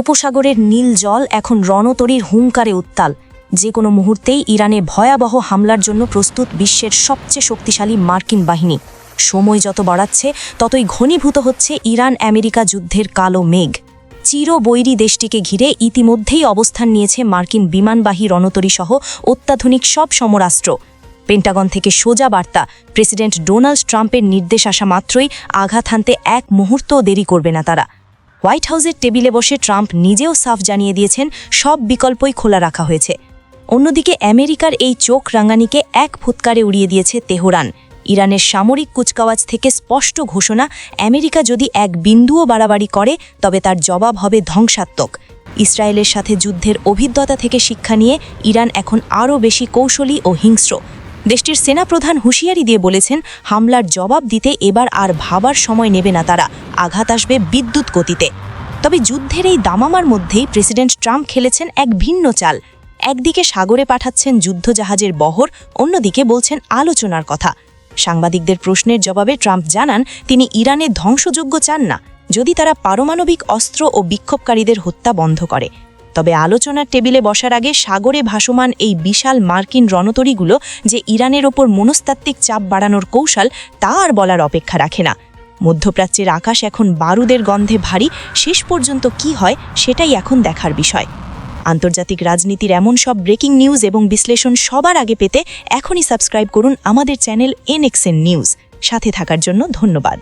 উপসাগরের নীল জল এখন রণতরীর হুঙ্কারে উত্তাল। যে কোনো মুহূর্তেই ইরানে ভয়াবহ হামলার জন্য প্রস্তুত বিশ্বের সবচেয়ে শক্তিশালী মার্কিন বাহিনী। সময় যত বাড়াচ্ছে, ততই ঘনীভূত হচ্ছে ইরান আমেরিকা যুদ্ধের কালো মেঘ। চিরবৈরী দেশটিকে ঘিরে ইতিমধ্যেই অবস্থান নিয়েছে মার্কিন বিমানবাহী রণতরী সহ অত্যাধুনিক সব সমরাস্ত্র। পেন্টাগন থেকে সোজা বার্তা, প্রেসিডেন্ট ডোনাল্ড ট্রাম্পের নির্দেশ আসা মাত্রই আঘাত হানতে এক মুহূর্তও দেরি করবে না তারা। হোয়াইট হাউসের টেবিলে বসে ট্রাম্প নিজেও সাফ জানিয়ে দিয়েছেন, সব বিকল্পই খোলা রাখা হয়েছে। অন্যদিকে আমেরিকার এই চোখ রাঙানিকে এক ফুৎকারে উড়িয়ে দিয়েছে তেহরান। ইরানের সামরিক কুচকাওয়াজ থেকে স্পষ্ট ঘোষণা, আমেরিকা যদি এক বিন্দুও বাড়াবাড়ি করে, তবে তার জবাব হবে ধ্বংসাত্মক। ইসরায়েলের সাথে যুদ্ধের অভিজ্ঞতা থেকে শিক্ষা নিয়ে ইরান এখন আরও বেশি কৌশলী ও হিংস্র। দেশটির সেনাপ্রধান হুঁশিয়ারি দিয়ে বলেছেন, হামলার জবাব দিতে এবার আর ভাবার সময় নেবে না তারা। আঘাত আসবে বিদ্যুৎ গতিতে। তবে যুদ্ধের এই দামামার মধ্যেই প্রেসিডেন্ট ট্রাম্প খেলেছেন এক ভিন্ন চাল। একদিকে সাগরে পাঠাচ্ছেন যুদ্ধজাহাজের বহর, অন্যদিকে বলছেন আলোচনার কথা। সাংবাদিকদের প্রশ্নের জবাবে ট্রাম্প জানান, তিনি ইরানে ধ্বংসযোগ্য চান না, যদি তারা পারমাণবিক অস্ত্র ও বিক্ষোভকারীদের হত্যা বন্ধ করে। তবে আলোচনার টেবিলে বসার আগে সাগরে ভাসমান এই বিশাল মার্কিন রণতরীগুলো যে ইরানের ওপর মনস্তাত্ত্বিক চাপ বাড়ানোর কৌশল, তা আর বলার অপেক্ষা রাখে না। মধ্যপ্রাচ্যের আকাশ এখন বারুদের গন্ধে ভারী, শেষ পর্যন্ত কি হয় সেটাই এখন দেখার বিষয়। আন্তর্জাতিক রাজনীতির এমন সব ব্রেকিং নিউজ এবং বিশ্লেষণ সবার আগে পেতে এখনই সাবস্ক্রাইব করুন আমাদের চ্যানেল এনএক্সএন নিউজ। সাথে থাকার জন্য ধন্যবাদ।